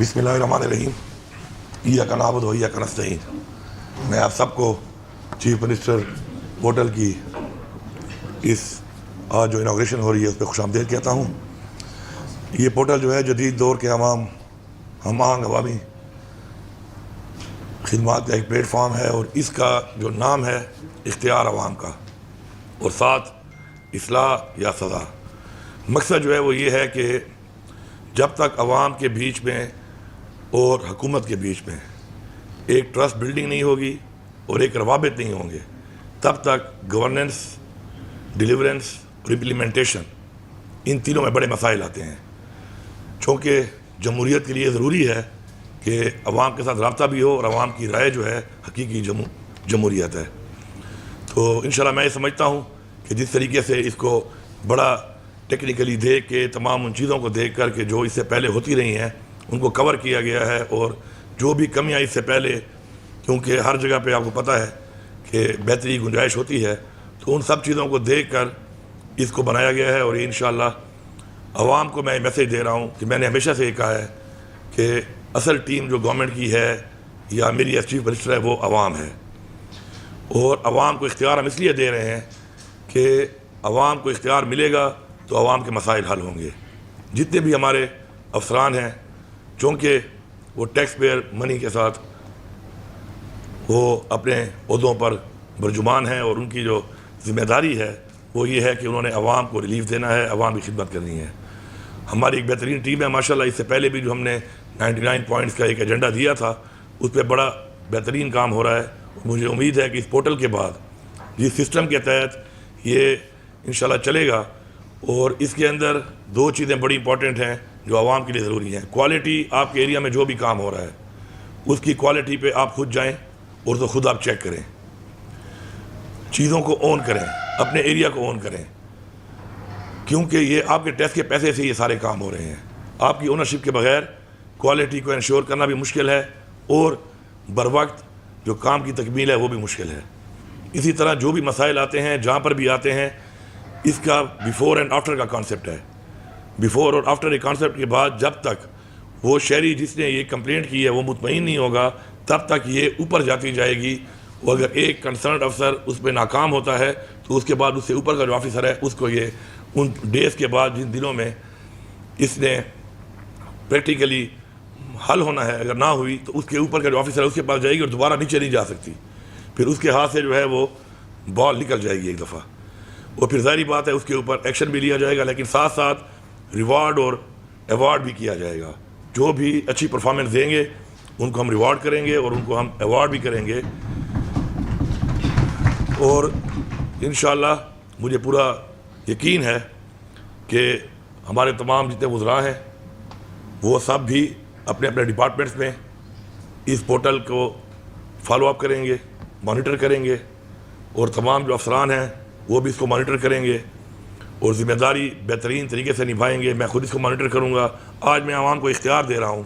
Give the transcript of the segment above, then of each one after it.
بسم اللہ الرحمن الرحیم۔ یا کا ہو یا کا میں آپ سب کو چیف منسٹر پورٹل کی اس آج جو انوگریشن ہو رہی ہے اس پہ خوش آمدید کہتا ہوں۔ یہ پورٹل جو ہے جدید دور کے عوام، ہم آہنگ عوامی خدمات کا ایک پلیٹ فارم ہے اور اس کا جو نام ہے اختیار عوام کا اور ساتھ اصلاح یا سزا۔ مقصد جو ہے وہ یہ ہے کہ جب تک عوام کے بیچ میں اور حکومت کے بیچ میں ایک ٹرسٹ بلڈنگ نہیں ہوگی اور ایک روابط نہیں ہوں گے، تب تک گورننس ڈیلیورنس اور امپلیمنٹیشن ان تینوں میں بڑے مسائل آتے ہیں۔ چونکہ جمہوریت کے لیے ضروری ہے کہ عوام کے ساتھ رابطہ بھی ہو اور عوام کی رائے جو ہے حقیقی جمہوریت ہے۔ تو انشاءاللہ میں یہ سمجھتا ہوں کہ جس طریقے سے اس کو بڑا ٹیکنیکلی دیکھ کے تمام ان چیزوں کو دیکھ کر کے جو اس سے پہلے ہوتی رہی ہیں ان کو کور کیا گیا ہے اور جو بھی کمیاں اس سے پہلے، کیونکہ ہر جگہ پہ آپ کو پتہ ہے کہ بہتری گنجائش ہوتی ہے، تو ان سب چیزوں کو دیکھ کر اس کو بنایا گیا ہے اور یہ انشاءاللہ عوام کو میں میسیج دے رہا ہوں کہ میں نے ہمیشہ سے یہ کہا ہے کہ اصل ٹیم جو گورنمنٹ کی ہے یا میری ایس چیف منسٹر ہے وہ عوام ہے۔ اور عوام کو اختیار ہم اس لیے دے رہے ہیں کہ عوام کو اختیار ملے گا تو عوام کے مسائل حل ہوں گے۔ جتنے بھی ہمارے افسران ہیں چونکہ وہ ٹیکس پیئر منی کے ساتھ وہ اپنے عہدوں پر برجمان ہیں اور ان کی جو ذمہ داری ہے وہ یہ ہے کہ انہوں نے عوام کو ریلیف دینا ہے، عوام کی خدمت کرنی ہے۔ ہماری ایک بہترین ٹیم ہے، ماشاءاللہ، اس سے پہلے بھی جو ہم نے نائنٹی نائن پوائنٹس کا ایک ایجنڈا دیا تھا، اس پہ بڑا بہترین کام ہو رہا ہے۔ مجھے امید ہے کہ اس پورٹل کے بعد، جس سسٹم کے تحت یہ انشاءاللہ چلے گا اور اس کے اندر دو چیزیں بڑی امپورٹنٹ ہیں۔ جو عوام کے لیے ضروری ہیں۔ کوالٹی آپ کے ایریا میں جو بھی کام ہو رہا ہے، اس کی کوالٹی پہ آپ خود جائیں اور تو خود آپ چیک کریں۔ چیزوں کو اون کریں، اپنے ایریا کو اون کریں۔ کیونکہ یہ آپ کے ٹیسٹ کے پیسے سے یہ سارے کام ہو رہے ہیں۔ آپ کی اونرشپ کے بغیر کوالٹی کو انشور کرنا بھی مشکل ہے اور بر وقت جو کام کی تکمیل ہے وہ بھی مشکل ہے۔ اسی طرح جو بھی مسائل آتے ہیں، جہاں پر بھی آتے ہیں، اس کا بیفور اینڈ آفٹر کا کانسیپٹ ہے۔ بیفور اور آفٹر ایک کانسیپٹ کے بعد جب تک وہ شہری جس نے یہ کمپلینٹ کی ہے وہ مطمئن نہیں ہوگا، تب تک یہ اوپر جاتی جائے گی۔ اور اگر ایک کنسرنڈ افسر اس پہ ناکام ہوتا ہے، تو اس کے بعد اس سے اوپر کا جو آفیسر ہے، اس کو یہ ان ڈیز کے بعد، جن دنوں میں اس نے پریکٹیکلی حل ہونا ہے، اگر نہ ہوئی، تو اس کے اوپر کا جو آفیسر ہے، اس کے پاس جائے گی اور دوبارہ نیچے نہیں جا سکتی۔ پھر اس کے ہاتھ سے جو ہے وہ بال نکل جائے گی ایک دفعہ۔ اور پھر ظاہری بات ہے، اس کے اوپر ایکشن بھی لیا جائے گا، لیکن ساتھ ساتھ ریوارڈ اور ایوارڈ بھی کیا جائے گا۔ جو بھی اچھی پرفارمنس دیں گے، ان کو ہم ریوارڈ کریں گے اور ان کو ہم ایوارڈ بھی کریں گے۔ اور انشاءاللہ مجھے پورا یقین ہے کہ ہمارے تمام جتنے وزراء ہیں، وہ سب بھی اپنے اپنے ڈپارٹمنٹس میں اس پورٹل کو فالو اپ کریں گے مانیٹر کریں گے اور تمام جو افسران ہیں، وہ بھی اس کو مانیٹر کریں گے۔ اور ذمہ داری بہترین طریقے سے نبھائیں گے، میں خود اس کو مانیٹر کروں گا۔ آج میں عوام کو اختیار دے رہا ہوں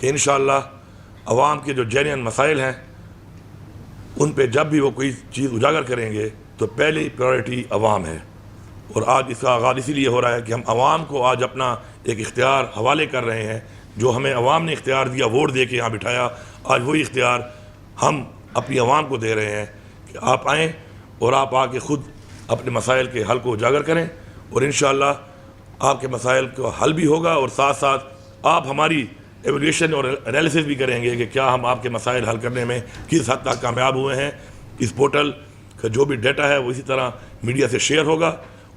کہ انشاءاللہ عوام کے جو جینین مسائل ہیں، ان پہ جب بھی وہ کوئی چیز اجاگر کریں گے تو پہلی پرائرٹی عوام ہے۔ اور آج اس کا آغاز اسی لیے ہو رہا ہے کہ ہم عوام کو آج اپنا ایک اختیار حوالے کر رہے ہیں، جو ہمیں عوام نے اختیار دیا، ووٹ دے کے یہاں بٹھایا۔ آج وہی اختیار ہم اپنی عوام کو دے رہے ہیں کہ آپ آئیں اور آپ آ کے خود اپنے مسائل کے حل کو اجاگر کریں۔ اور انشاءاللہ آپ کے مسائل کا حل بھی ہوگا اور ساتھ ساتھ آپ ہماری ایولیوشن اور انالیسس بھی کریں گے کہ کیا ہم آپ کے مسائل حل کرنے میں کس حد تک کامیاب ہوئے ہیں۔ اس پورٹل کا جو بھی ڈیٹا ہے وہ اسی طرح میڈیا سے شیئر ہوگا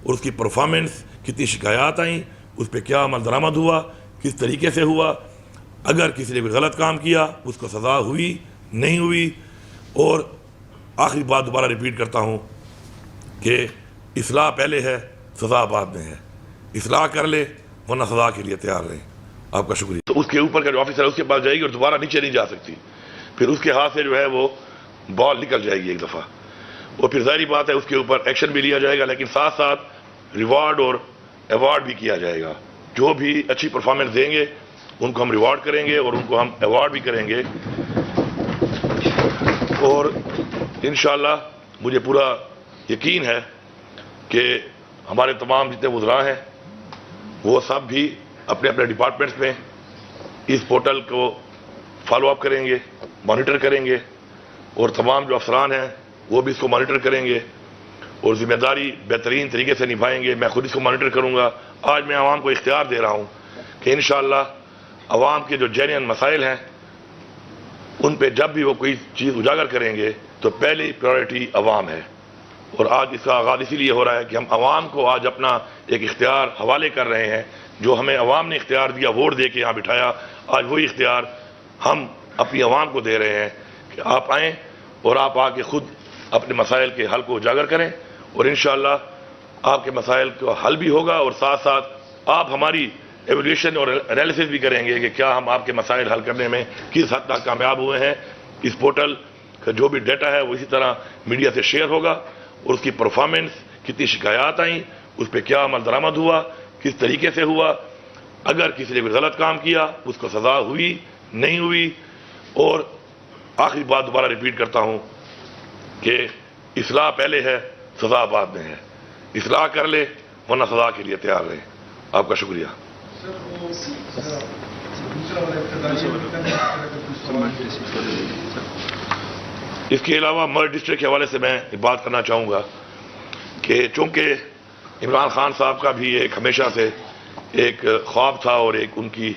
اور اس کی پرفارمنس کتنی شکایات آئیں، اس پہ کیا عمل درآمد ہوا، کس طریقے سے ہوا، اگر کسی نے کوئی غلط کام کیا، اس کو سزا ہوئی، نہیں ہوئی۔ اور آخری بات دوبارہ ریپیٹ کرتا ہوں کہ اصلاح پہلے ہے سزا بعد میں ہے۔ اصلاح کر لے، ورنہ سزا کے لیے تیار رہیں۔ آپ کا شکریہ۔ تو اس کے اوپر کا جو آفیسر ہے، اس کے پاس جائے گی اور دوبارہ نیچے نہیں جا سکتی۔ پھر اس کے ہاتھ سے جو ہے وہ بال نکل جائے گی ایک دفعہ۔ اور پھر ظاہری بات ہے، اس کے اوپر ایکشن بھی لیا جائے گا، لیکن ساتھ ساتھ ریوارڈ اور ایوارڈ بھی کیا جائے گا۔ جو بھی اچھی پرفارمنس دیں گے، ان کو ہم ریوارڈ کریں گے اور ان کو ہم ایوارڈ بھی کریں گے۔ اور انشاءاللہ مجھے پورا یقین ہے کہ ہمارے تمام جتنے وزراء ہیں، وہ سب بھی اپنے اپنے ڈپارٹمنٹس میں اس پورٹل کو فالو اپ کریں گے مانیٹر کریں گے، اور تمام جو افسران ہیں، وہ بھی اس کو مانیٹر کریں گے، اور ذمہ داری بہترین طریقے سے نبھائیں گے۔ میں خود اس کو مانیٹر کروں گا۔ آج میں عوام کو اختیار دے رہا ہوں کہ انشاءاللہ عوام کے جو جینین مسائل ہیں، ان پہ جب بھی وہ کوئی چیز اجاگر کریں گے، تو پہلی پرائرٹی عوام ہے۔ اور آج اس کا آغاز اسی لیے ہو رہا ہے کہ ہم عوام کو آج اپنا ایک اختیار حوالے کر رہے ہیں، جو ہمیں عوام نے اختیار دیا، ووٹ دے کے یہاں بٹھایا۔ آج وہی اختیار ہم اپنی عوام کو دے رہے ہیں کہ آپ آئیں اور آپ آ کے خود اپنے مسائل کے حل کو اجاگر کریں اور انشاءاللہ آپ کے مسائل کا حل بھی ہوگا اور ساتھ ساتھ آپ ہماری ایولیوشن اور انالیسس بھی کریں گے کہ کیا ہم آپ کے مسائل حل کرنے میں کس حد تک کامیاب ہوئے ہیں۔ اس پورٹل کا جو بھی ڈیٹا ہے وہ اسی طرح میڈیا سے شیئر ہوگا۔ اور اس کی پرفارمنس کتنی شکایات آئیں اس پہ کیا عمل درآمد ہوا کس طریقے سے ہوا اگر کسی نے کوئی غلط کام کیا اس کو سزا ہوئی نہیں ہوئی اور آخری بات دوبارہ ریپیٹ کرتا ہوں کہ اصلاح پہلے ہے سزا بعد میں ہے اصلاح کر لے ورنہ سزا کے لیے تیار رہے آپ کا شکریہ اس کے علاوہ مر ڈسٹرکٹ کے حوالے سے میں بات کرنا چاہوں گا کہ چونکہ عمران خان صاحب کا بھی ایک ہمیشہ سے ایک خواب تھا اور ایک ان کی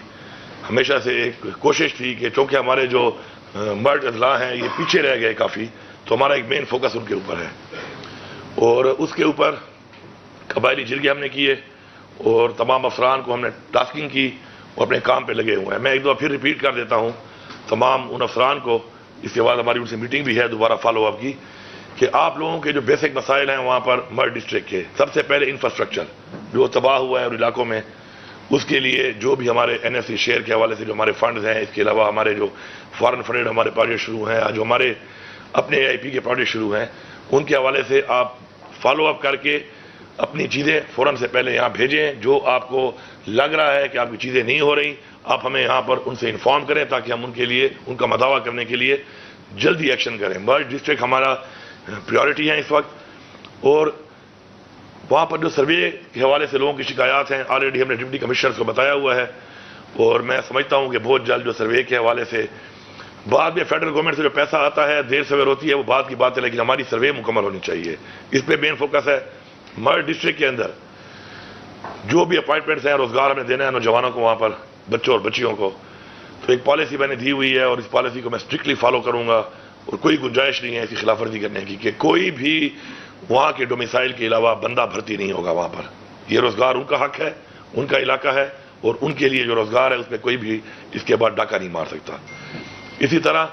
ہمیشہ سے ایک کوشش تھی کہ چونکہ ہمارے جو مرد اضلاع ہیں، یہ پیچھے رہ گئے کافی، تو ہمارا ایک مین فوکس ان کے اوپر ہے۔ اور اس کے اوپر قبائلی جرگے ہم نے کیے اور تمام افسران کو ہم نے ٹاسکنگ کی اور اپنے کام پہ لگے ہوئے ہیں۔ میں ایک دو پھر ریپیٹ کر دیتا ہوں، تمام ان افسران کو اس کے بعد ہماری ان سے میٹنگ بھی ہے، دوبارہ فالو اپ کی کہ آپ لوگوں کے جو بیسک مسائل ہیں وہاں پر مر ڈسٹرکٹ کے سب سے پہلے انفراسٹرکچر جو تباہ ہوا ہے اور علاقوں میں، اس کے لیے جو بھی ہمارے این ایس سی شیئر کے حوالے سے جو ہمارے فنڈز ہیں، اس کے علاوہ ہمارے جو فارن فنڈ ہمارے پروجیکٹ شروع ہیں، جو ہمارے اپنے اے آئی پی کے پروجیکٹ شروع ہیں، ان کے حوالے سے آپ فالو اپ کر کے اپنی چیزیں فوراً سے پہلے یہاں بھیجیں، جو آپ کو لگ رہا ہے کہ آپ کی چیزیں نہیں ہو رہی آپ ہمیں یہاں پر ان سے انفارم کریں تاکہ ہم ان کے لیے، ان کا مداوع کرنے کے لیے جلدی ایکشن کریں۔ مرج ڈسٹرکٹ ہمارا پریورٹی ہے اس وقت اور وہاں پر جو سروے کے حوالے سے لوگوں کی شکایات ہیں آلریڈی ہم نے ڈپٹی کمشنر کو بتایا ہوا ہے اور میں سمجھتا ہوں کہ بہت جلد جو سروے کے حوالے سے بعد میں فیڈرل گورنمنٹ سے جو پیسہ آتا ہے، دیر سویر ہوتی ہے، وہ بات کی بات ہے، لیکن ہماری سروے مکمل ہونی چاہیے۔ اس پہ مین فوکس ہے مر ڈسٹرکٹ کے اندر۔ جو بھی اپائنٹمنٹس ہیں، روزگار ہمیں دینا ہے، نوجوانوں کو وہاں پر بچوں اور بچیوں کو۔ تو ایک پالیسی میں نے دی ہوئی ہے اور اس پالیسی کو میں اسٹرکٹلی فالو کروں گا اور کوئی گنجائش نہیں ہے اس کی خلاف ورزی کرنے کی کہ کوئی بھی وہاں کے ڈومیسائل کے علاوہ بندہ بھرتی نہیں ہوگا وہاں پر۔ یہ روزگار ان کا حق ہے، ان کا علاقہ ہے اور ان کے لیے جو روزگار ہے اس میں کوئی بھی اس کے بعد ڈاکہ نہیں مار سکتا۔ اسی طرح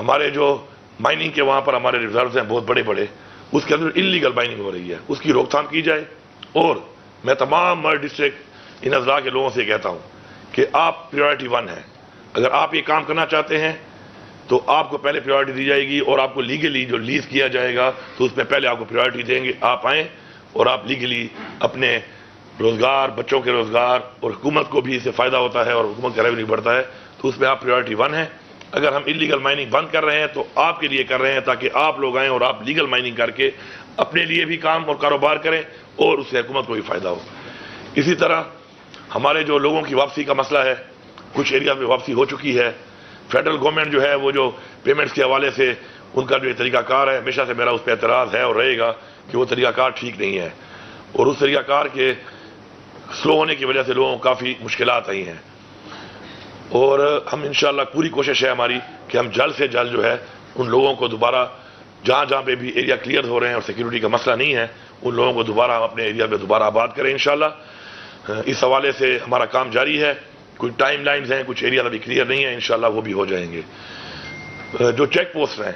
ہمارے جو مائننگ کے وہاں پر ہمارے ریزروز ہیں بہت بڑے بڑے، اس کے اندر انلیگل مائننگ ہو رہی ہے۔ اس کی روک تھام کی جائے اور میں تمام مر ڈسٹرکٹ ان اضلاع کے لوگوں سے کہتا ہوں کہ آپ پریورٹی ون ہیں۔ اگر آپ یہ کام کرنا چاہتے ہیں، تو آپ کو پہلے پریورٹی دی جائے گی اور آپ کو لیگلی جو لیز کیا جائے گا، تو اس میں پہلے آپ کو پریورٹی دیں گے۔ آپ آئیں اور آپ لیگلی اپنے روزگار، بچوں کے روزگار اور حکومت کو بھی اس سے فائدہ ہوتا ہے اور حکومت کا ریونیو بڑھتا ہے، تو اس میں آپ پریورٹی ون ہیں۔ اگر ہم انلیگل مائننگ بند کر رہے ہیں، تو آپ کے لیے کر رہے ہیں تاکہ آپ لوگ آئیں اور آپ لیگل مائننگ کر کے اپنے لیے بھی کام اور کاروبار کریں اور اس سے حکومت کو بھی فائدہ ہو۔ اسی طرح ہمارے جو لوگوں کی واپسی کا مسئلہ ہے، کچھ ایریا میں واپسی ہو چکی ہے۔ فیڈرل گورنمنٹ جو ہے، وہ جو پیمنٹس کے حوالے سے ان کا جو یہ طریقہ کار ہے، ہمیشہ سے میرا اس پہ اعتراض ہے اور رہے گا کہ وہ طریقہ کار ٹھیک نہیں ہے۔ اور اس طریقہ کار کے سلو ہونے کی وجہ سے لوگوں کو کافی مشکلات آئی ہیں۔ اور ہم انشاءاللہ پوری کوشش ہے ہماری کہ ہم جلد سے جلد جو ہے ان لوگوں کو دوبارہ جہاں جہاں پہ بھی ایریا کلیئر ہو رہے ہیں اور سیکیورٹی کا مسئلہ نہیں ہے، ان لوگوں کو دوبارہ ہم اپنے ایریا میں دوبارہ آباد کریں انشاءاللہ۔ اس حوالے سے ہمارا کام جاری ہے۔ کچھ ٹائم لائنز ہیں، کچھ ایریا ابھی کلیئر نہیں ہے انشاءاللہ وہ بھی ہو جائیں گے۔ جو چیک پوسٹ ہیں،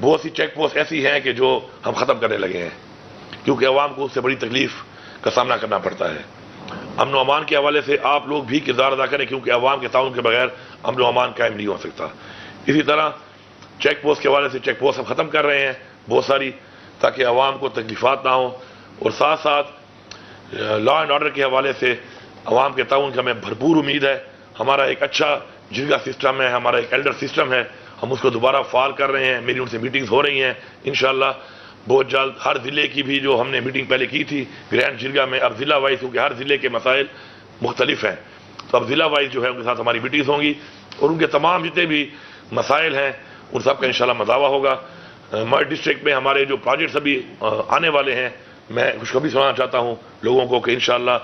بہت سی چیک پوسٹ ایسی ہیں کہ جو ہم ختم کرنے لگے ہیں۔ کیونکہ عوام کو اس سے بڑی تکلیف کا سامنا کرنا پڑتا ہے۔ امن و امان کے حوالے سے آپ لوگ بھی کردار ادا کریں، کیونکہ عوام کے تعاون کے بغیر امن و امان قائم نہیں ہو سکتا۔ اسی طرح چیک پوسٹ کے حوالے سے چیک پوسٹ ہم ختم کر رہے ہیں۔ بہت ساری تاکہ عوام کو تکلیفات نہ ہوں۔ اور ساتھ ساتھ لا اینڈ آرڈر کے حوالے سے عوام کے تعاون کی ہمیں بھرپور امید ہے۔ ہمارا ایک اچھا جرگا سسٹم ہے، ہمارا ایک ایلڈر سسٹم ہے۔ ہم اس کو دوبارہ فعال کر رہے ہیں۔ میری ان سے میٹنگز ہو رہی ہیں۔ انشاءاللہ بہت جلد ہر ضلع کی بھی جو ہم نے میٹنگ پہلے کی تھی، گرینڈ جرگا میں اب ضلع وائز کیونکہ ہر ضلع کے مسائل مختلف ہیں۔ تو اب ضلع وائز جو ہے ان کے ساتھ ہماری میٹنگز ہوں گی۔ اور ان کے تمام جتنے بھی مسائل ہیں، ان سب کا انشاءاللہ مداوع ہوگا۔ ہمارے ڈسٹرکٹ میں ہمارے جو پروجیکٹس ابھی آنے والے ہیں میں خوشخبری سنانا چاہتا ہوں لوگوں کو کہ انشاءاللہ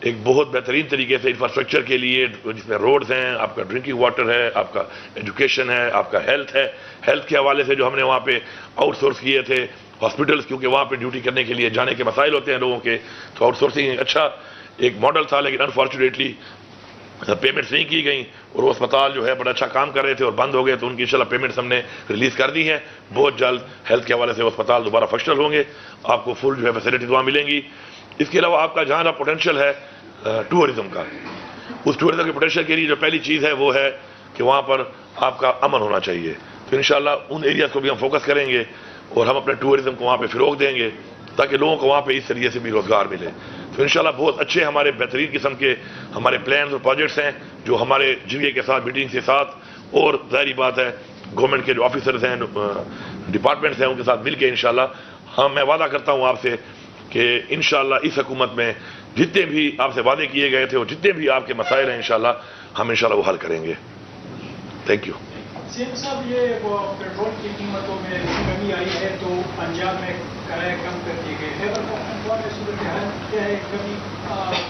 ایک بہت بہترین طریقے سے انفراسٹرکچر کے لیے جس میں روڈز ہیں، آپ کا ڈرنکنگ واٹر ہے، آپ کا ایجوکیشن ہے، آپ کا ہیلتھ ہے۔ ہیلتھ کے حوالے سے جو ہم نے وہاں پہ آؤٹ سورس کیے تھے ہاسپٹلس کیونکہ وہاں پہ ڈیوٹی کرنے کے لیے جانے کے مسائل ہوتے ہیں لوگوں کے۔ تو آؤٹ سورسنگ ایک اچھا ایک ماڈل تھا، لیکن انفارچونیٹلی اچھا، پیمنٹس نہیں کی گئیں اور وہ اسپتال جو ہے بڑا اچھا کام کر رہے تھے اور بند ہو گئے تو ان کی انشاءاللہ پیمنٹس ہم نے ریلیز کر دی ہیں۔ بہت جلد ہیلتھ کے حوالے سے وہ اسپتال دوبارہ فنکشنل ہوں گے۔ آپ کو فل جو ہے فیسلٹی وہاں ملیں گی۔ اس کے علاوہ آپ کا جہاں جہاں پوٹینشیل ہے ٹورزم کا۔ اس ٹورزم کے پوٹینشیل کے لیے جو پہلی چیز ہے وہ ہے کہ وہاں پر آپ کا امن ہونا چاہیے۔ تو انشاءاللہ ان ایریاز کو بھی ہم فوکس کریں گے اور ہم اپنے ٹورزم کو وہاں پہ فروغ دیں گے تاکہ لوگوں کو وہاں پہ اس طریقے سے بھی روزگار ملے۔ تو انشاءاللہ بہت اچھے ہمارے بہترین قسم کے ہمارے پلانز اور پروجیکٹس ہیں جو ہمارے جنگے کے ساتھ میٹنگ کے ساتھ اور ظاہری بات ہے گورنمنٹ کے جو آفیسرز ہیں ڈپارٹمنٹس ہیں، ان کے ساتھ مل کے انشاءاللہ ہاں میں وعدہ کرتا ہوں آپ سے کہ انشاءاللہ اس حکومت میں جتنے بھی آپ سے وعدے کیے گئے تھے اور جتنے بھی آپ کے مسائل ہیں انشاءاللہ ہم انشاءاللہ وہ حل کریں گے۔ تھینک یو سی ایم صاحب، یہ پیٹرول کی قیمتوں میں کمی آئی ہے تو پنجاب میں کرایہ کم کر دیے گئے خیبر پختونخوا میں صورت حال کیا ہے، کمی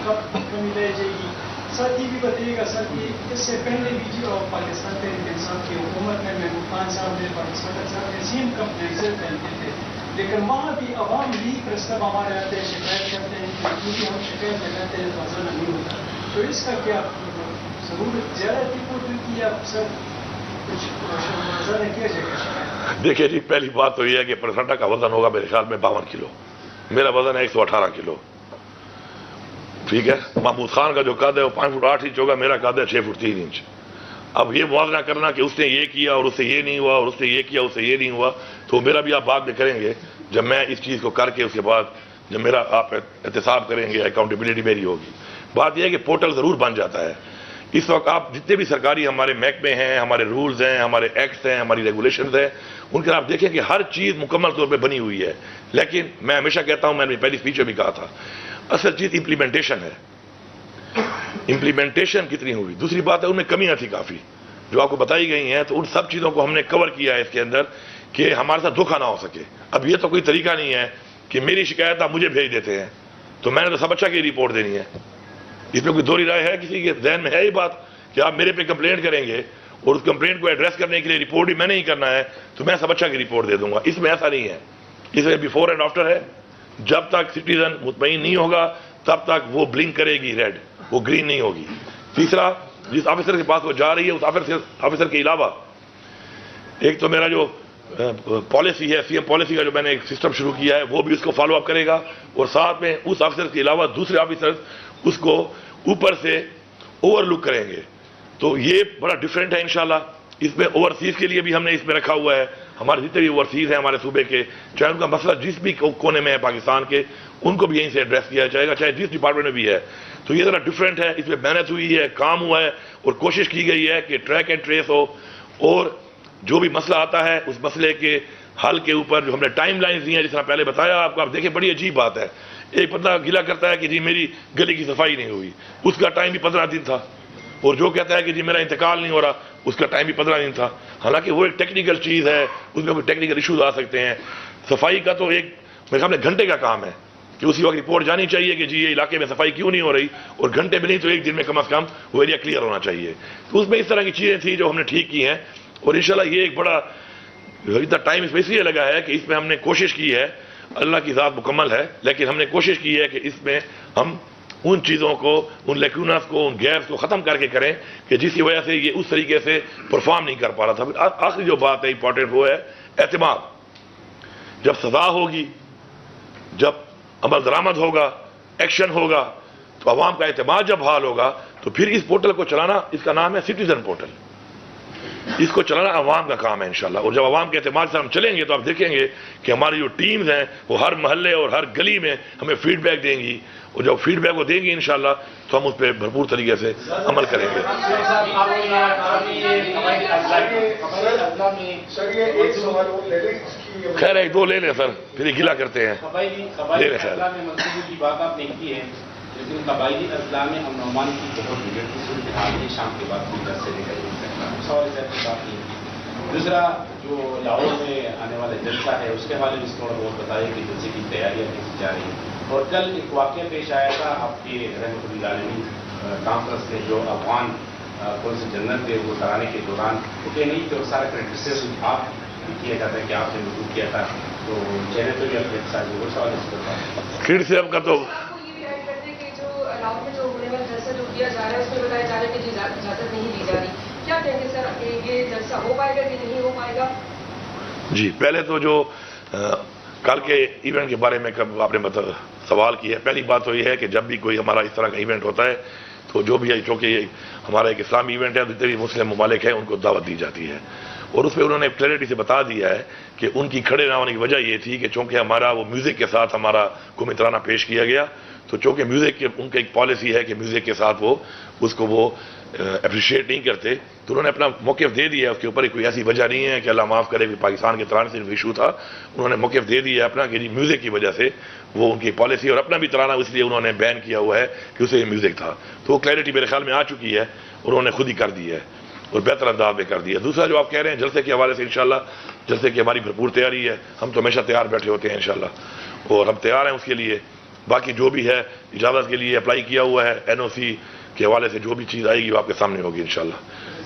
کب کمی لے جائے گی۔ سر یہ بھی بتائیے گا سر کہ اس سے پہلے بھی جو پاکستان تحریک انصاف کی حکومت میں محمود خان صاحب نے، پاکستان صاحب نے سیم کمپلیکسر پہنتے تھے۔ لیکن وہاں بھی عوام بھی پرستب ہمارے آتے ہیں، شکایت کرتے ہیں کیونکہ ہم شکایت لگاتے ہیں تو افضل نہیں ہوتا۔ تو اس کا کیا ضرورت؟ زیادہ تھی کو کی یا سر؟ دیکھیے جی پہلی بات تو یہ ہے کہ پرسنٹا کا وزن ہوگا میرے خیال میں باون کلو۔ میرا وزن ہے ایک سو اٹھارہ کلو۔ ٹھیک ہے؟ محمود خان کا جو قد ہے وہ پانچ فٹ آٹھ انچ ہوگا، میرا قد ہے چھ فٹ تین انچ۔ اب یہ موازنہ کرنا کہ اس نے یہ کیا اور اس سے یہ نہیں ہوا اور اس نے یہ کیا، اس سے یہ نہیں ہوا۔ تو میرا بھی آپ بعد میں کریں گے۔ جب میں اس چیز کو کر کے اس کے بعد جب میرا آپ احتساب کریں گے اکاؤنٹیبلٹی میری ہوگی۔ بات یہ ہے کہ پورٹل ضرور بن جاتا ہے۔ اس وقت آپ جتنے بھی سرکاری ہمارے محکمے ہیں، ہمارے رولز ہیں، ہمارے ایکٹس ہیں، ہماری ریگولیشنز ہیں، ان کے آپ دیکھیں کہ ہر چیز مکمل طور پہ بنی ہوئی ہے۔ لیکن میں ہمیشہ کہتا ہوں، میں نے پہلی اسپیچ میں بھی کہا تھا، اصل چیز امپلیمنٹیشن ہے۔ امپلیمنٹیشن کتنی ہوئی دوسری بات ہے، ان میں کمیاں تھی کافی۔ جو آپ کو بتائی گئی ہیں، تو ان سب چیزوں کو ہم نے کور کیا ہے اس کے اندر کہ ہمارے ساتھ دھوکہ نہ ہو سکے۔ اب یہ تو کوئی طریقہ نہیں ہے کہ میری شکایت آپ مجھے بھیج دیتے ہیں۔ تو میں نے تو سب اچھا کی رپورٹ دینی ہے۔ اس میں کوئی دوری رائے ہے کسی کے ذہن میں ہے یہ بات کہ آپ میرے پہ کمپلینٹ کریں گے اور اس کمپلینٹ کو ایڈریس کرنے کے لیے رپورٹ بھی میں نہیں کرنا ہے تو میں سب اچھا کی رپورٹ دے دوں گا۔ اس میں ایسا نہیں ہے۔ اس میں بیفور اینڈ آفٹر ہے۔ جب تک سٹیزن مطمئن نہیں ہوگا، تب تک وہ بلنک کرے گی ریڈ وہ گرین نہیں ہوگی۔ تیسرا، جس آفیسر کے پاس وہ جا رہی ہے، اس آفیسر آفیسر کے علاوہ، ایک تو میرا جو پالیسی ہے سی ایم پالیسی کا جو میں نے ایک سسٹم شروع کیا ہے، وہ بھی اس کو فالو اپ کرے گا۔ اور ساتھ میں اس آفیسر کے علاوہ دوسرے آفیسر اس کو اوپر سے اوور لک کریں گے۔ تو یہ بڑا ڈفرینٹ ہے انشاءاللہ۔ اس میں اوورسیز کے لیے بھی ہم نے اس میں رکھا ہوا ہے۔ ہمارے جتنے بھی اوورسیز ہیں، ہمارے صوبے کے، چاہے ان کا مسئلہ جس بھی کونے میں ہے پاکستان کے، ان کو بھی یہیں سے ایڈریس کیا جائے گا، چاہے جس ڈپارٹمنٹ میں بھی ہے۔ تو یہ ذرا ڈفرینٹ ہے۔ اس میں محنت ہوئی ہے، کام ہوا ہے اور کوشش کی گئی ہے کہ ٹریک اینڈ ٹریس ہو۔ اور جو بھی مسئلہ آتا ہے، اس مسئلے کے حل کے اوپر جو ہم نے ٹائم لائنز دی ہیں، جس طرح پہلے بتایا آپ کو، آپ دیکھیں، بڑی عجیب بات ہے۔ ایک بندہ گلا کرتا ہے کہ جی میری گلی کی صفائی نہیں ہوئی۔ اس کا ٹائم بھی پندرہ دن تھا۔ اور جو کہتا ہے کہ جی میرا انتقال نہیں ہو رہا، اس کا ٹائم بھی پندرہ دن تھا۔ حالانکہ وہ ایک ٹیکنیکل چیز ہے، اس میں کوئی ٹیکنیکل ایشوز آ سکتے ہیں۔ صفائی کا تو ایک میرے خیال میں گھنٹے کا کام ہے کہ اسی وقت رپورٹ جانی چاہیے کہ جی یہ علاقے میں صفائی کیوں نہیں ہو رہی؟ اور گھنٹے میں نہیں تو ایک دن میں کم از کم وہ ایریا کلیئر ہونا چاہیے۔ تو اس میں اس طرح کی چیزیں تھیں جو ہم نے ٹھیک کی ہیں۔ اور انشاءاللہ یہ ایک بڑا اتنا ٹائم اس میں اس لیے لگا ہے کہ اس میں ہم نے کوشش کی ہے اللہ کی ذات مکمل ہے، لیکن ہم نے کوشش کی ہے کہ اس میں ہم ان چیزوں کو، ان لیکونس کو، ان گیپس کو ختم کر کے کریں کہ جس کی وجہ سے یہ اس طریقے سے پرفارم نہیں کر پا رہا تھا۔ آخری جو بات ہے امپورٹنٹ وہ ہے، اعتماد۔ جب سزا ہوگی، جب عمل درآمد ہوگا ایکشن ہوگا، تو عوام کا اعتماد جب حال ہوگا، تو پھر اس پورٹل کو چلانا، اس کا نام ہے سٹیزن پورٹل اس کو چلانا عوام کا کام ہے انشاءاللہ۔ اور جب عوام کے اعتماد سے ہم چلیں گے تو آپ دیکھیں گے کہ ہماری جو ٹیمز ہیں وہ ہر محلے اور ہر گلی میں ہمیں فیڈ بیک دیں گی۔ اور جب فیڈ بیک وہ دیں گی انشاءاللہ تو ہم اس پہ بھرپور طریقے سے عمل کریں گے۔ خیر ایک دو لے لیں سر پھر یہ گلا کرتے ہیں۔ قبائلی لے لیں خیر۔ لیکن قبائلی اضلاع میں امن و امان کی بہت بگڑتی صورتحال ہے شام کے بعد پوری طرح سے لے کر سوال کی بات نہیں کی دوسرا، جو لاہور میں آنے والا جلسہ ہے، اس کے حوالے میں تھوڑا بہت بتائیے کہ جلسے کی تیاریاں کیسی جا رہی ہیں۔ اور کل ایک واقعہ پیش آیا تھا، آپ کے رحمت اللہ عالمین کانفرنس میں جو افغان پولیس جنرل تھے، وہ کرانے کے دوران وہ کہ نہیں کہ سارا کریٹیسز آپ کیا جاتا ہے، کہ آپ نے رجوع کیا تھا۔ تو چہرے تو بھی اپنے ساتھ وہ سوال اس سے اب کا تو جو میں جو ہونے والا جلسہ جو کیا جا رہا ہے، اس میں بتایا جا رہا ہے کہ اجازت نہیں دی جا رہی۔ کیا کہیں گے سر کہ یہ جلسہ ہو پائے گا کہ نہیں ہو پائے گا؟ جی پہلے تو جو کل کے ایونٹ کے بارے میں کب آپ نے سوال کیا ہے۔ پہلی بات تو یہ ہے کہ جب بھی کوئی ہمارا اس طرح کا ایونٹ ہوتا ہے، تو جو بھی ہے، چونکہ ہمارا ایک اسلامی ایونٹ ہے، جتنے بھی مسلم ممالک ہیں، ان کو دعوت دی جاتی ہے۔ اور اس پہ انہوں نے کلیئرٹی سے بتا دیا ہے کہ ان کی کھڑے نہ ہونے کی وجہ یہ تھی کہ چونکہ ہمارا وہ میوزک کے ساتھ ہمارا کو مترانہ پیش کیا گیا، تو چونکہ میوزک کے ان کا ایک پالیسی ہے کہ میوزک کے ساتھ وہ اس کو وہ اپریشیٹ نہیں کرتے، تو انہوں نے اپنا موقف دے دیا اس کے اوپر کوئی ایسی وجہ نہیں ہے کہ اللہ معاف کرے کہ پاکستان کے ترانے سے ایشو تھا، انہوں نے موقف دے دیا ہے اپنا کہ جی میوزک کی وجہ سے وہ ان کی پالیسی اور اپنا بھی ترانہ، اس لیے انہوں نے بین کیا ہوا ہے کہ اسے یہ میوزک تھا۔ تو وہ کلیئرٹی میرے خیال میں آ چکی ہے انہوں نے خود ہی کر دی ہے۔ اور بہتر انداز میں کر دیا۔ دوسرا جو آپ کہہ رہے ہیں، جلسے کے حوالے سے انشاءاللہ، جلسے کی ہماری بھرپور تیاری ہے۔ ہم تو ہمیشہ تیار بیٹھے ہوتے ہیں انشاءاللہ۔ اور ہم تیار ہیں اس کے لیے۔ باقی جو بھی ہے، اجازت کے لیے اپلائی کیا ہوا ہے این او سی کے حوالے سے، جو بھی چیز آئے گی وہ آپ کے سامنے ہوگی انشاءاللہ۔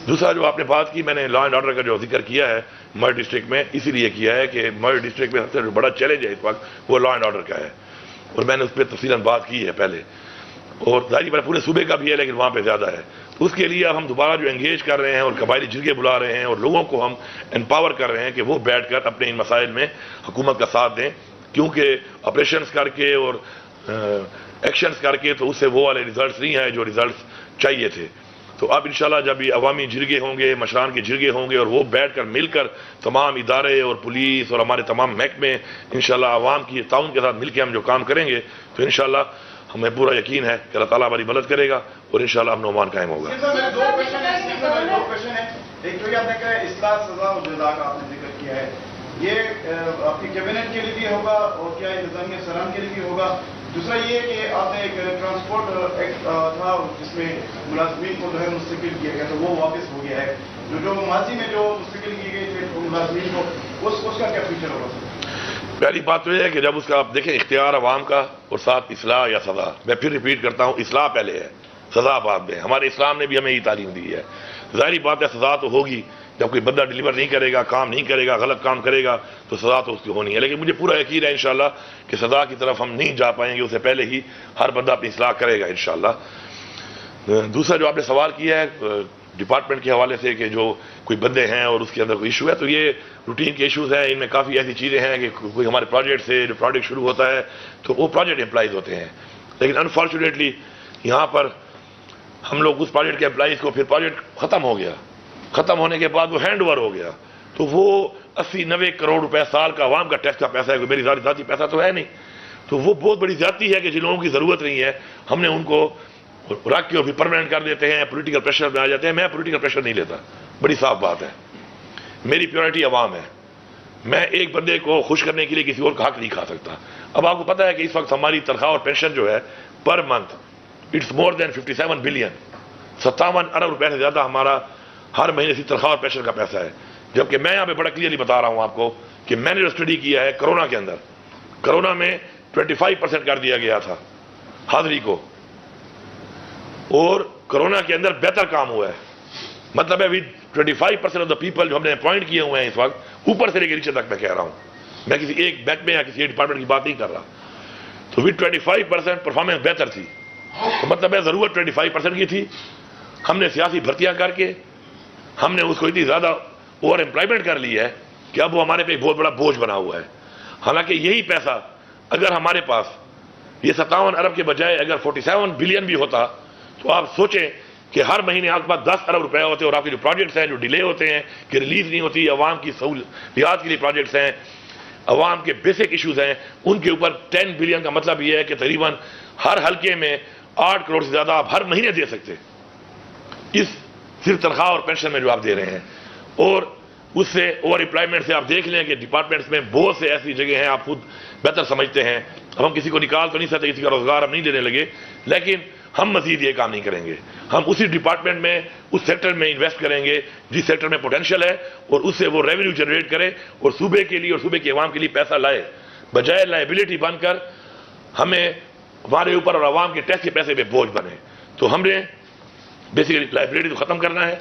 دوسرا جو آپ نے بات کی، میں نے لا اینڈ آرڈر کا جو ذکر کیا ہے مر ڈسٹرکٹ میں، اسی لیے کیا ہے کہ مر ڈسٹرکٹ میں سب سے بڑا چیلنج ہے اس وقت، وہ لا اینڈ آرڈر کا ہے۔ اور میں نے اس پہ تفصیل بات کی ہے پہلے۔ اور ظاہری بات پورے صوبے کا بھی ہے، لیکن وہاں پہ زیادہ ہے۔ اس کے لیے ہم دوبارہ جو انگیج کر رہے ہیں اور قبائلی جرگے بلا رہے ہیں اور لوگوں کو ہم امپاور کر رہے ہیں کہ وہ بیٹھ کر اپنے ان مسائل میں حکومت کا ساتھ دیں، کیونکہ آپریشنس کر کے اور ایکشنز کر کے تو اس سے وہ والے ریزلٹس نہیں آئے جو ریزلٹس چاہیے تھے۔ تو اب انشاءاللہ جب یہ عوامی جرگے ہوں گے، مشران کے جرگے ہوں گے اور وہ بیٹھ کر مل کر تمام ادارے اور پولیس اور ہمارے تمام محکمے انشاءاللہ عوام کی تعاون کے ساتھ مل کے ہم جو کام کریں گے، تو انشاءاللہ ہمیں پورا یقین ہے کہ اللہ تعالیٰ ہماری مدد کرے گا اور انشاءاللہ ہم نعمان قائم ہوگا۔ جی یہ آپ کی کیبنٹ کے لیے بھی ہوگا اور کیا انتظامیہ سلام کے لیے بھی ہوگا۔ دوسرا یہ کہ آپ نے ایک ٹرانسپورٹ ایکٹ تھا جس میں ملازمین کو جو ہے مستقل کیا گیا تو وہ واپس ہو گیا ہے۔ جو ماضی میں جو مستقل کیے گئے تھے ملازمین کو، اس اس کا کیا فیوچر ہوگا پہلی بات تو یہ ہے کہ جب اس کا آپ دیکھیں اختیار عوام کا اور ساتھ اصلاح یا سزا، میں پھر ریپیٹ کرتا ہوں، اصلاح پہلے ہے، سزا بعد میں ہمارے اسلام نے بھی ہمیں یہ تعلیم دی ہے۔ ظاہری بات ہے سزا تو ہوگی، جب کوئی بندہ ڈلیور نہیں کرے گا، کام نہیں کرے گا، غلط کام کرے گا، تو سزا تو اس کی ہونی ہے۔ لیکن مجھے پورا یقین ہے انشاءاللہ کہ سزا کی طرف ہم نہیں جا پائیں گے، اسے پہلے ہی ہر بندہ اپنی اصلاح کرے گا انشاءاللہ۔ دوسرا جو آپ نے سوال کیا ہے ڈپارٹمنٹ کے حوالے سے کہ جو کوئی بندے ہیں اور اس کے اندر کوئی ایشو ہے، تو یہ روٹین کے ایشوز ہیں، ان میں کافی ایسی چیزیں ہیں کہ کوئی ہمارے پروجیکٹ سے جو پروجیکٹ شروع ہوتا ہے، تو وہ پروجیکٹ امپلائیز ہوتے ہیں۔ لیکن انفارچونیٹلی یہاں پر ہم لوگ اس پروجیکٹ کے امپلائیز کو پھر پروجیکٹ ختم ہو گیا۔ ختم ہونے کے بعد وہ ہینڈ اوور ہو گیا۔ تو وہ اسی نوے کروڑ روپے سال کا عوام کا ٹیکس کا پیسہ ہے میری ذاتی ذاتی پیسہ تو ہے نہیں۔ تو وہ بہت بڑی زیادتی ہے کہ جن لوگوں کی ضرورت نہیں ہے، ہم نے ان کو رکھ کے اور بھی پرماننٹ کر دیتے ہیں پولیٹیکل پریشر میں آ جاتے ہیں۔ میں پولیٹیکل پریشر نہیں لیتا۔ بڑی صاف بات ہے۔ میری پیورٹی عوام ہے۔ میں ایک بندے کو خوش کرنے کے لیے کسی اور کا حق نہیں کھا سکتا۔ اب آپ کو پتا ہے کہ اس وقت ہماری تنخواہ اور پینشن جو ہے per month it's more than fifty seven billion ستاون ارب روپے سے زیادہ ہمارا ہر مہینے سے تنخواہ اور پینشن کا پیسہ ہے۔ جبکہ میں یہاں پہ بڑا کلیئرلی بتا رہا ہوں آپ کو کہ میں نے جو اسٹڈی کیا ہے کرونا کے اندر۔ کرونا میں ٹوینٹی فائیو پرسینٹ کر دیا گیا تھا۔ حاضری کو۔ اور کرونا کے اندر بہتر کام ہوا ہے۔ مطلب ہے twenty five percent of the people جو ہم نے اپوائنٹ کیے ہوئے ہیں اس وقت، اوپر سے لے کے نیچے تک میں کہہ رہا ہوں۔ میں کسی ایک بینک میں یا کسی ایک ڈپارٹمنٹ کی بات نہیں کر رہا۔ تو with twenty five percent performance بہتر تھی۔ تو مطلب ہے، ضرورت ٹوینٹی فائیو پرسینٹ کی تھی۔ ہم نے سیاسی بھرتیاں کر کے، ہم نے اس کو اتنی زیادہ اوور امپلائمنٹ کر لی ہے کہ اب وہ ہمارے پہ ایک بہت بڑا بوجھ بنا ہوا ہے۔ حالانکہ یہی پیسہ اگر ہمارے پاس، یہ ستاون ارب کے بجائے اگر فورٹی سیون بلین بھی ہوتا تو آپ سوچیں کہ ہر مہینے آپ کے پاس دس ارب روپے ہوتے ہیں اور آپ کے جو پروجیکٹس ہیں، جو ڈیلے ہوتے ہیں، کہ ریلیز نہیں ہوتی، عوام کی سہولیات کے لیے پروجیکٹس ہیں، عوام کے بیسک ایشوز ہیں، ان کے اوپر ٹین بلین کا مطلب یہ ہے کہ تقریباً ہر حلقے میں آٹھ کروڑ سے زیادہ آپ ہر مہینے دے سکتے اس صرف تنخواہ اور پینشن میں جو آپ دے رہے ہیں۔ اور اس سے اوور امپلائمنٹ سے آپ دیکھ لیں کہ ڈپارٹمنٹس میں بہت سے ایسی جگہ ہیں، آپ خود بہتر سمجھتے ہیں۔ اب ہم کسی کو نکال تو نہیں سکتے، کسی کا روزگار ہم نہیں دینے لگے۔ لیکن ہم مزید یہ کام نہیں کریں گے۔ ہم اسی ڈپارٹمنٹ میں، اس سیکٹر میں انویسٹ کریں گے جس سیکٹر میں پوٹینشیل ہے اور اس سے وہ ریونیو جنریٹ کرے اور صوبے کے لیے اور صوبے کے عوام کے لیے پیسہ لائے۔ بجائے لائبلٹی بن کر ہمیں ہمارے اوپر اور عوام کے ٹیکس کے پیسے پہ بوجھ بنے۔ تو ہم نے بیسیکلی لائبلٹی تو ختم کرنا ہے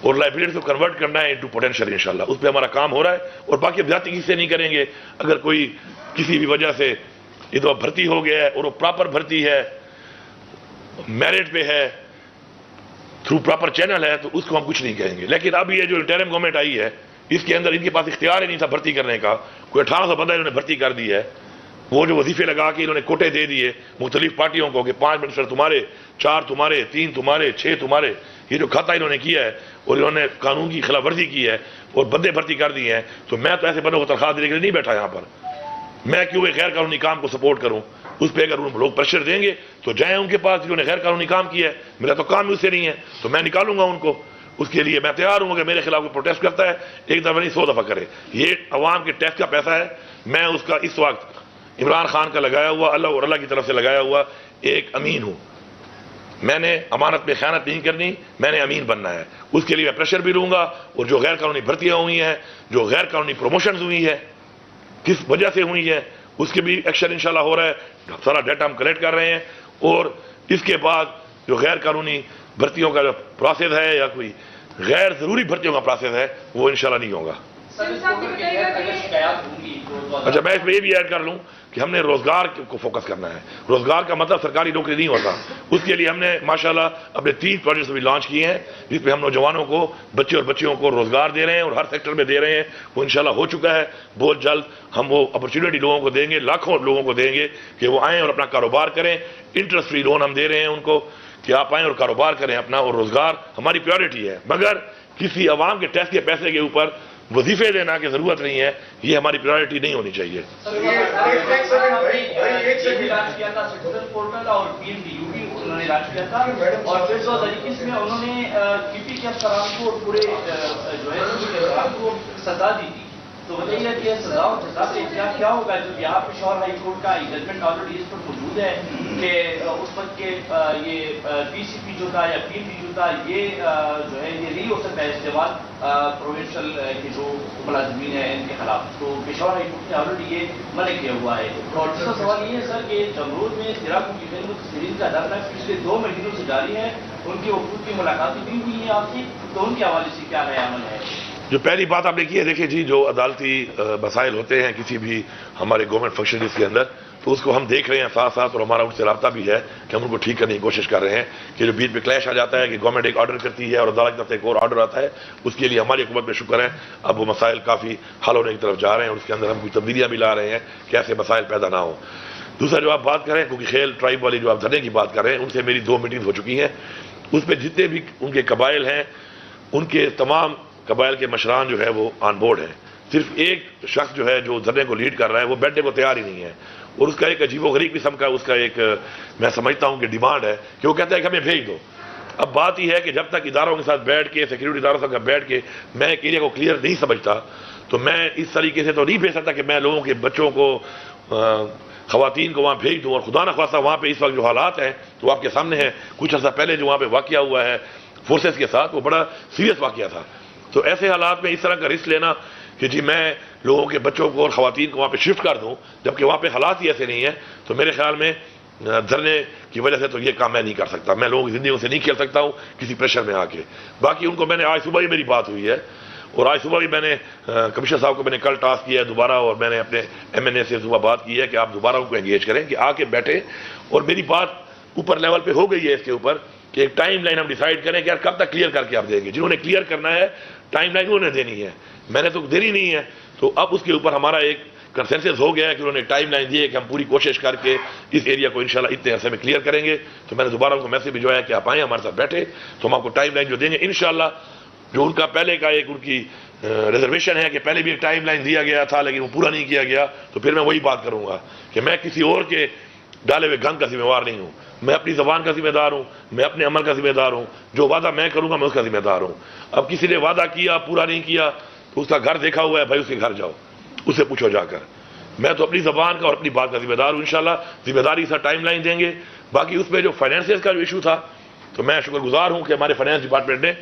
اور لائبریری کو کنورٹ کرنا ہے انٹو پوٹینشیل انشاءاللہ۔ اس پہ ہمارا کام ہو رہا ہے اور باقی اب زیادتی کسی سے نہیں کریں گے۔ اگر کوئی کسی بھی وجہ سے یہ تو اب بھرتی ہو گیا ہے اور وہ پراپر بھرتی ہے میرٹ پہ ہے تھرو پراپر چینل ہے، تو اس کو ہم کچھ نہیں کہیں گے. لیکن اب یہ جو انٹرم گورنمنٹ آئی ہے، اس کے اندر ان کے پاس اختیار ہی نہیں تھا بھرتی کرنے کا. کوئی اٹھارہ سو بندہ انہوں نے بھرتی کر دی ہے. وہ جو وظیفے لگا کے انہوں نے کوٹے دے دیے مختلف پارٹیوں کو کہ پانچ منسٹر تمہارے، چار تمہارے، تین تمہارے، چھ تمہارے. یہ جو کھاتا انہوں نے کیا ہے اور انہوں نے قانون کی خلاف ورزی کی ہے اور بندے بھرتی کر دیے ہیں، تو میں تو ایسے بندوں کو تنخواہ دینے کے لیے نہیں بیٹھا یہاں پر. میں کیوں ایک غیر قانونی کام کو سپورٹ کروں؟ اس پہ اگر لوگ پریشر دیں گے تو جائیں ان کے پاس جنہوں نے غیر قانونی کام کیا ہے۔ میرا تو کام ہی اس سے نہیں ہے۔ تو میں نکالوں گا ان کو۔ اس کے لیے میں تیار ہوں کہ میرے خلاف کوئی پروٹیسٹ کرتا ہے۔ ایک دفعہ نہیں، سو دفعہ کرے۔ یہ عوام کے ٹیکس کا پیسہ ہے۔ میں اس کا اس وقت عمران خان کا لگایا ہوا، اللہ اور اللہ کی طرف سے لگایا ہوا ایک امین ہوں۔ میں نے امانت میں خیانت نہیں کرنی، میں نے امین بننا ہے۔ اس کے لیے میں پریشر بھی لوں گا اور جو غیر قانونی بھرتیاں ہوئی ہیں، جو غیر قانونی پروموشنز ہوئی ہیں، کس وجہ سے ہوئی ہیں؟ اس کے بھی ایکشن انشاءاللہ ہو رہا ہے۔ سارا ڈیٹا ہم کلیکٹ کر رہے ہیں اور اس کے بعد جو غیر قانونی بھرتیوں کا جو پروسیس ہے یا کوئی غیر ضروری بھرتیوں کا پروسیس ہے وہ انشاءاللہ نہیں ہوگا۔ اچھا میں اس میں یہ بھی ایڈ کر لوں۔ کہ ہم نے روزگار کو فوکس کرنا ہے۔ روزگار کا مطلب سرکاری نوکری نہیں ہوتا۔ اس کے لیے ہم نے ماشاءاللہ اپنے تین پروجیکٹس بھی لانچ کیے ہیں، جس پہ ہم نوجوانوں کو، بچے اور بچیوں کو روزگار دے رہے ہیں اور ہر سیکٹر میں دے رہے ہیں۔ وہ انشاءاللہ ہو چکا ہے۔ بہت جلد ہم وہ اپرچونیٹی لوگوں کو دیں گے، لاکھوں لوگوں کو دیں گے کہ وہ آئیں اور اپنا کاروبار کریں۔ انٹرسٹ فری لون ہم دے رہے ہیں ان کو کہ آپ آئیں اور کاروبار کریں اپنا اور روزگار ہماری پریورٹی ہے۔ مگر کسی عوام کے ٹیکس کے پیسے کے اوپر وظیفے دینا کی ضرورت نہیں ہے یہ ہماری پریورٹی نہیں ہونی چاہیے۔ اور پی ایم ڈی یو بھی انہوں نے لانچ کیا تھا۔ اور پھر دو ہزار اکیس میں انہوں نے کی پی کے افسران کو پورے جو ہے افسران کو سزا دی تھی۔ تو بتائیے کہ سزا اور سزا سے کیا کیا ہوگا؟ جو یہاں پشاور ہائی کورٹ کا ججمنٹ آلریڈی اس پر موجود ہے کہ اس وقت کے یہ پی سی پی جو تھا یا پی پی جو تھا یہ جو ہے یہ نہیں ہو سکتا ہے استعمال پروونشل کے جو ملازمین ہیں ان کے خلاف۔ تو پشاور ہائی کورٹ نے آلریڈی یہ منع کیا ہوا ہے۔ اور دوسرا سوال یہ ہے سر کہ جمرود میں خدمت سیریز کا ہے پچھلے دو مہینوں سے جاری ہے ان کی وقوع کی ملاقاتیں بھی ہوئی ہیں آپ کی تو ان کے حوالے سے کیا نیا عمل ہے؟ جو پہلی بات آپ نے کی ہے دیکھیں جی جو عدالتی مسائل ہوتے ہیں کسی بھی ہمارے گورنمنٹ فنکشنریز کے اندر تو اس کو ہم دیکھ رہے ہیں ساتھ ساتھ اور ہمارا ان سے رابطہ بھی ہے کہ ہم ان کو ٹھیک کرنے کی کوشش کر رہے ہیں کہ جو بیچ میں کلیش آ جاتا ہے کہ گورنمنٹ ایک آرڈر کرتی ہے اور عدالت کی طرف سے ایک اور آرڈر آتا ہے، اس کے لیے ہماری حکومت میں شکر ہے اب وہ مسائل کافی حل ہونے کی طرف جا رہے ہیں اور اس کے اندر ہم کچھ تبدیلیاں بھی لا رہے ہیں کہ ایسے مسائل پیدا نہ ہوں۔ دوسرا جو آپ بات کریں کیونکہ کھیل ٹرائب والی جو آپ دھرنے کی بات کر رہے ہیں، ان سے میری دو میٹنگ ہو چکی ہیں۔ اس پہ جتنے بھی ان کے قبائل ہیں، ان کے تمام قبائل کے مشران جو ہے وہ آن بورڈ ہیں۔ صرف ایک شخص جو ہے جو دھرنے کو لیڈ کر رہا ہے، وہ بیٹھنے کو تیار ہی نہیں ہے۔ اور اس کا ایک عجیب و غریب قسم کا اس کا ایک میں سمجھتا ہوں کہ ڈیمانڈ ہے کہ وہ کہتا ہے کہ ہمیں بھیج دو۔ اب بات یہ ہے کہ جب تک اداروں کے ساتھ بیٹھ کے سیکورٹی اداروں کے ساتھ بیٹھ کے میں ایک ایریا کو کلیئر نہیں سمجھتا، تو میں اس طریقے سے تو نہیں بھیج سکتا کہ میں لوگوں کے بچوں کو خواتین کو وہاں بھیج دوں۔ اور خدا نخواستہ وہاں پہ اس وقت جو حالات ہیں تو آپ کے سامنے ہیں۔ کچھ عرصہ پہلے جو وہاں پہ واقعہ ہوا ہے فورسز کے ساتھ، وہ بڑا سیریس واقعہ تھا۔ تو ایسے حالات میں اس طرح کا رسک لینا کہ جی میں لوگوں کے بچوں کو اور خواتین کو وہاں پہ شفٹ کر دوں، جبکہ وہاں پہ حالات ہی ایسے نہیں ہیں، تو میرے خیال میں دھرنے کی وجہ سے تو یہ کام میں نہیں کر سکتا۔ میں لوگوں کی زندگیوں سے نہیں کھیل سکتا ہوں کسی پریشر میں آ کے۔ باقی ان کو میں نے آج صبح ہی میری بات ہوئی ہے، اور آج صبح بھی میں نے کمشنر صاحب کو میں نے کل ٹاسک کیا ہے دوبارہ، اور میں نے اپنے ایم این اے سے صبح بات کی ہے کہ آپ دوبارہ ان کو انگیج کریں کہ آ کے بیٹھے اور میری بات اوپر لیول پہ ہو گئی ہے اس کے اوپر کہ ایک ٹائم لائن ہم ڈیسائیڈ کریں کہ یار کب تک کلیئر کر کے آپ دیں گے۔ جنہوں نے کلیئر کرنا ہے ٹائم لائن انہوں نے دینی ہے۔ میں نے تو دینی نہیں ہے۔ تو اب اس کے اوپر ہمارا ایک کنسنسس ہو گیا ہے کہ انہوں نے ٹائم لائن دی ہے کہ ہم پوری کوشش کر کے اس ایریا کو انشاءاللہ اتنے عرصے میں کلیئر کریں گے۔ تو میں نے دوبارہ ان کو میسج بھجوایا کہ آپ آئیں، ہمارے ساتھ بیٹھے تو ہم آپ کو ٹائم لائن جو دیں گے، انشاءاللہ جو ان کا پہلے کا ایک ان کی ریزرویشن ہے کہ پہلے بھی ایک ٹائم لائن دیا گیا تھا لیکن وہ پورا نہیں کیا گیا۔ تو پھر میں وہی بات کروں گا کہ میں کسی اور کے ڈالے ہوئے گن کا ذمہ وار نہیں ہوں۔ میں اپنی زبان کا ذمہ دار ہوں، میں اپنے عمل کا ذمہ دار ہوں، جو وعدہ میں کروں گا میں اس کا ذمہ دار ہوں۔ اب کسی نے وعدہ کیا، پورا نہیں کیا، تو اس کا گھر دیکھا ہوا ہے، بھائی اس کے گھر جاؤ اس سے پوچھو جا کر۔ میں تو اپنی زبان کا اور اپنی بات کا ذمہ دار ہوں، انشاءاللہ ذمہ داری سا ٹائم لائن دیں گے۔ باقی اس میں جو فائنینسز کا جو ایشو تھا، تو میں شکر گزار ہوں کہ ہمارے فائنینس ڈپارٹمنٹ نے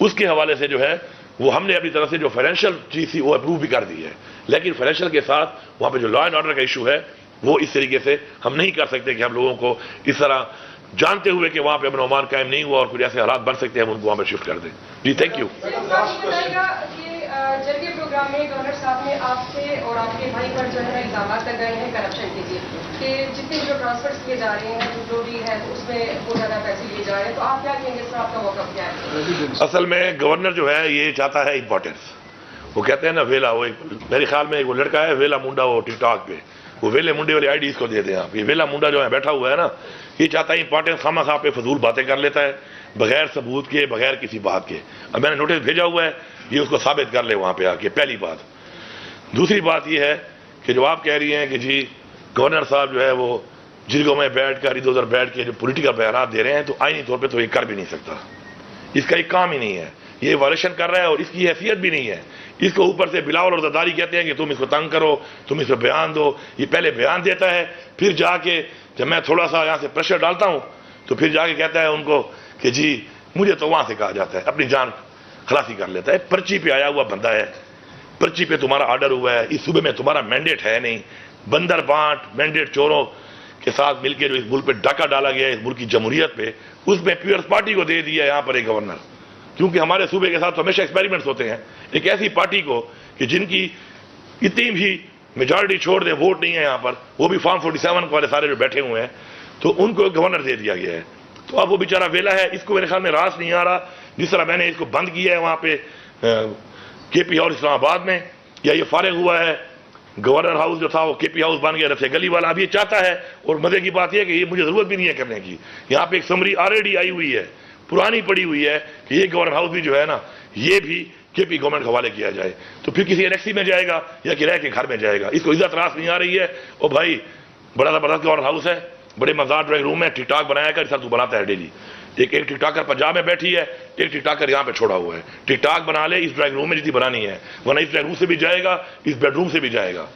اس کے حوالے سے جو ہے، وہ ہم نے اپنی طرف سے جو فائنینشیل چیز تھی، وہ اپروو بھی کر دی ہے۔ لیکن فائنینشیل کے ساتھ وہاں پہ جو لا اینڈ آرڈر کا ایشو ہے وہ اس طریقے سے ہم نہیں کر سکتے کہ ہم لوگوں کو اس طرح جانتے ہوئے کہ وہاں پہ امن و امان قائم نہیں ہوا اور کچھ ایسے حالات بن سکتے ہیں ہم ان کو وہاں پہ شفٹ کر دیں۔ جی تھینک یو یہ پروگرام میں گورنر صاحب نے آپ سے اور آپ کے بھائی پر جو ہے الزامات لگائے ہیں کرپشن کے لیے کہ جتنے جو ٹرانسفرز کیے جا رہے ہیں جو بھی ہے اس میں بہت زیادہ پیسے لیے جا رہے ہیں۔ تو آپ کیا کہیں گے؟ اس پر آپ کا موقف کیا ہے؟ اصل میں گورنر جو ہے یہ چاہتا ہے امپورٹنس وہ کہتے ہیں نا ویلا وہ ایک میرے خیال میں ایک وہ لڑکا ہے ویلا منڈا وہ ٹک ٹاک پہ۔ وہ ویلے منڈے والی آئی ڈی اس کو دے دیں آپ۔ یہ ویلا منڈا جو ہے بیٹھا ہوا ہے نا، یہ چاہتا ہے امپورٹنس خامہ خواہ پہ فضول باتیں کر لیتا ہے، بغیر ثبوت کے، بغیر کسی بات کے۔ اب میں نے نوٹس بھیجا ہوا ہے، یہ اس کو ثابت کر لے وہاں پہ آ کے، پہلی بات۔ دوسری بات یہ ہے کہ جو آپ کہہ رہی ہیں کہ جی گورنر صاحب جو ہے وہ جرگوں میں بیٹھ کر، ادھر ادھر بیٹھ کے جو پولیٹیکل بیانات دے رہے ہیں، تو آئینی طور پہ تو یہ کر بھی نہیں سکتا۔ اس کا ایک کام ہی نہیں ہے۔ یہ وائلیشن کر رہا ہے اور اس کی حیثیت بھی نہیں ہے۔ اس کو اوپر سے بلاول اور زداری کہتے ہیں کہ تم اس کو تنگ کرو، تم اس کو بیان دو۔ یہ پہلے بیان دیتا ہے، پھر جا کے جب میں تھوڑا سا یہاں سے پریشر ڈالتا ہوں، تو پھر جا کے کہتا ہے ان کو کہ جی مجھے تو وہاں سے کہا جاتا ہے، اپنی جان خلاصی کر لیتا ہے۔ پرچی پہ آیا ہوا بندہ ہے، پرچی پہ تمہارا آرڈر ہوا ہے۔ اس صوبے میں تمہارا مینڈیٹ ہے نہیں۔ بندر بانٹ مینڈیٹ چوروں کے ساتھ مل کے جو اس ملک پہ ڈاکہ ڈالا گیا ہے، اس ملک کی جمہوریت پہ، اس میں پیورس پارٹی کو دے دیا یہاں پر ایک گورنر کیونکہ ہمارے صوبے کے ساتھ تو ہمیشہ ایکسپیریمنٹس ہوتے ہیں، ایک ایسی پارٹی کو کہ جن کی اتنی بھی میجارٹی چھوڑ دیں، ووٹ نہیں ہے یہاں پر، وہ بھی فارم فورٹی سیون والے سارے جو بیٹھے ہوئے ہیں، تو ان کو گورنر دے دیا گیا ہے۔ تو اب وہ بیچارہ ویلا ہے، اس کو میرے خیال میں راس نہیں آ رہا۔ جس طرح میں نے اس کو بند کیا ہے وہاں پہ کے پی اور اسلام آباد میں، یا یہ فارغ ہوا ہے گورنر ہاؤس جو تھا وہ کے پی ہاؤس بن گیا، رفیع گلی والا۔ اب یہ چاہتا ہے اور مزے کی بات یہ ہے کہ یہ مجھے ضرورت بھی نہیں ہے کرنے کی۔ یہاں پہ ایک سمری آلریڈی آئی ہوئی ہے۔ پرانی پڑی ہوئی ہے کہ یہ گورنر ہاؤس بھی جو ہے نا، یہ بھی کے پی گورنمنٹ کے حوالے کیا جائے۔ تو پھر کسی الیکسی میں جائے گا یا کرایہ کے گھر میں جائے گا۔ اس کو عزت راس نہیں آ رہی ہے۔ اور بھائی، بڑا زبردست گورنر ہاؤس ہے۔ بڑے مزار ڈرائنگ روم ہے ٹک ٹاک بنایا کر سر تو بناتا ہے ڈیلی ایک ایک ٹک ٹاکر پنجاب میں بیٹھی ہے، ایک ٹک ٹاکر یہاں پہ چھوڑا ہوا ہے۔ ٹک ٹاک بنا لے، اس ڈرائنگ روم میں جتنی بنانی ہے۔ ورنہ اس ڈرائنگ روم سے بھی جائے گا، اس بیڈ روم سے بھی جائے گا۔